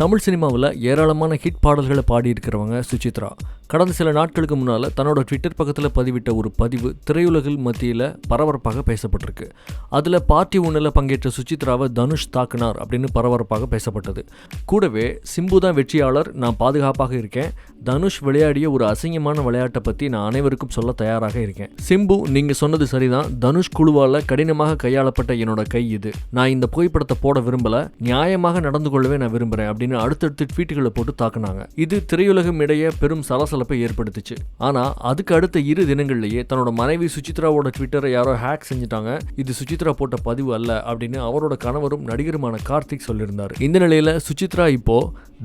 தமிழ் சினிமாவில் ஏராளமான ஹிட் பாடல்களை பாடியிருக்கிறவங்க சுசித்ரா. கடந்த சில நாட்களுக்கு முன்னால் தன்னோட ட்விட்டர் பக்கத்தில் பதிவிட்ட ஒரு பதிவு திரையுலகில் மத்தியில் பரபரப்பாக பேசப்பட்டிருக்கு. அதில் பார்ட்டி ஒன்றில் பங்கேற்ற சுச்சித்ராவை தனுஷ் தாக்குனார் அப்படின்னு பரபரப்பாக பேசப்பட்டது. கூடவே சிம்பு தான் வெற்றியாளர் நான் பாதுகாப்பாக இருக்கேன். தனுஷ் விளையாடிய ஒரு அசிங்கமான விளையாட்டை பற்றி நான் அனைவருக்கும் சொல்ல தயாராக இருக்கேன். சிம்பு நீங்கள் சொன்னது சரிதான். தனுஷ் குழுவால் கடினமாக கையாளப்பட்ட என்னோட கை இது. நான் இந்த புகைப்படத்தை போட விரும்பல. நியாயமாக நடந்து கொள்ளவே நான் விரும்புகிறேன் அப்படின்னு அடுத்தடுத்து ட்வீட்டுகளை போட்டு தாக்குனாங்க. இது திரையுலகம் இடையே பெரும் சலசல பரபரப்பை ஏற்படுத்துச்சு. ஆனால் அதுக்கு அடுத்த இரு தினங்கள்லேயே தன்னோட மனைவி சுசித்ராவோட ட்விட்டரை யாரோ ஹேக் செஞ்சுட்டாங்க. இது சுசித்ரா போட்ட பதிவு அல்ல அப்படின்னு அவரோட கணவரும் நடிகருமான கார்த்திக் சொல்லியிருந்தார். இந்த நிலையில் சுசித்ரா இப்போ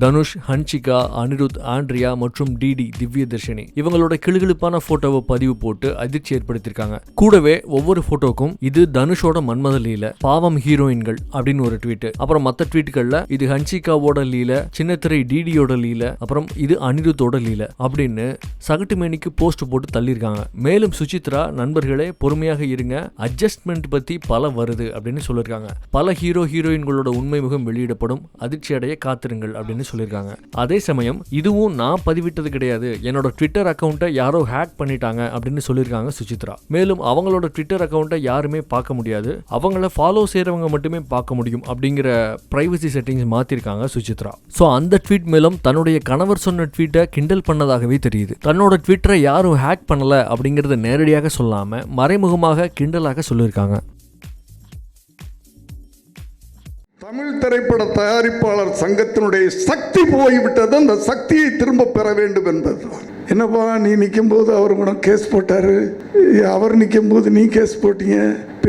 தனுஷ் ஹன்சிகா அனிருத் ஆண்ட்ரியா மற்றும் டிடி திவ்ய தர்ஷினி இவங்களோட கிளுகிழுப்பான போட்டோவை பதிவு போட்டு அதிர்ச்சி ஏற்படுத்தியிருக்காங்க. கூடவே ஒவ்வொரு போட்டோக்கும் இது தனுஷோட மன்மத லீல பாவம் ஹீரோயின்கள் அப்படின்னு ஒரு ட்வீட் அப்புறம் மற்ற ட்வீட்டுகள்ல இது ஹன்சிகாவோட லீல சின்னத்திரை டிடியோட லீல அப்புறம் இது அனிருத்தோட லீல அப்படின்னு சகட்டு மேனிக்கு போஸ்ட் போட்டு தள்ளியிருக்காங்க. மேலும் சுசித்ரா நண்பர்களே பொறுமையாக இருங்க. அட்ஜஸ்ட்மெண்ட் பத்தி பல வருது அப்படின்னு சொல்லியிருக்காங்க. பல ஹீரோ ஹீரோயின்களோட உண்மை முகம் வெளியிடப்படும். அதிர்ச்சி அடைய காத்திருங்கள் அப்படின்னு சொல்லியிருக்காங்க. அதே சமயம் இதுவும் நான் பதிவிட்டது கிடையாது. என்னோட ட்விட்டர் அக்கௌண்ட்டை யாரோ ஹேக் பண்ணிட்டாங்க அப்படின்னு சொல்லியிருக்காங்க சுசித்ரா. மேலும் அவங்களோட ட்விட்டர் அக்கௌண்ட்டை யாருமே பார்க்க முடியாது. அவங்கள ஃபாலோ செய்கிறவங்க மட்டுமே பார்க்க முடியும் அப்படிங்கிற ப்ரைவசி செட்டிங்ஸ் மாற்றிருக்காங்க சுசித்ரா. ஸோ அந்த ட்வீட் மேலும் தன்னுடைய கணவர் சொன்ன ட்வீட்டை கிண்டல் பண்ணதாக பண்ணதாகவே தெரியுது. தன்னோட ட்விட்டரை யாரும் ஹேக் பண்ணல அப்படிங்கிறத நேரடியாக சொல்லாமல் மறைமுகமாக கிண்டலாக சொல்லியிருக்காங்க. தமிழ் திரைப்பட தயாரிப்பாளர் சங்கத்தினுடைய சக்தி போய்விட்டது. அந்த சக்தியை திரும்ப பெற வேண்டும் என்பதுதான் என்னப்பா நீ நிற்கும் போது அவர் கூட கேஸ் போட்டாரு? அவர் நிற்கும் போது நீ கேஸ் போட்டீங்க?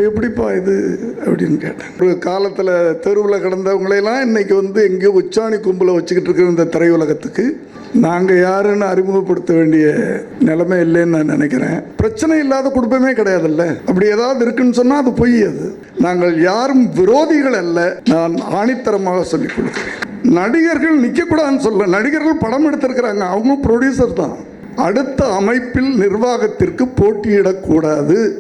எப்படிப்பா இது அப்படின்னு கேட்டேன். ஒரு காலத்தில் தெருவில் கிடந்தவங்களையெல்லாம் இன்னைக்கு வந்து எங்கேயோ உச்சாணி கும்பலை வச்சுக்கிட்டு இருக்கிற இந்த திரையுலகத்துக்கு நாங்கள் யாருன்னு அறிமுகப்படுத்த வேண்டிய நிலைமை இல்லைன்னு நான் நினைக்கிறேன். பிரச்சனை இல்லாத குடும்பமே கிடையாதுல்ல. அப்படி ஏதாவது இருக்குன்னு சொன்னால் அது பொய் அது. நாங்கள் யாரும் விரோதிகள் அல்ல. நான் ஆணித்தரமாக சொல்லிக் கொடுக்கிறேன் நடிகர்கள் நிற்கக்கூடாதுன்னு சொல்ல நடிகர்கள் படம் எடுத்திருக்கிறாங்க. அவங்களும் ப்ரொடியூசர் தான். அடுத்த அமைப்பில் நிர்வாகத்திற்கு போட்டியிடக்கூடாது.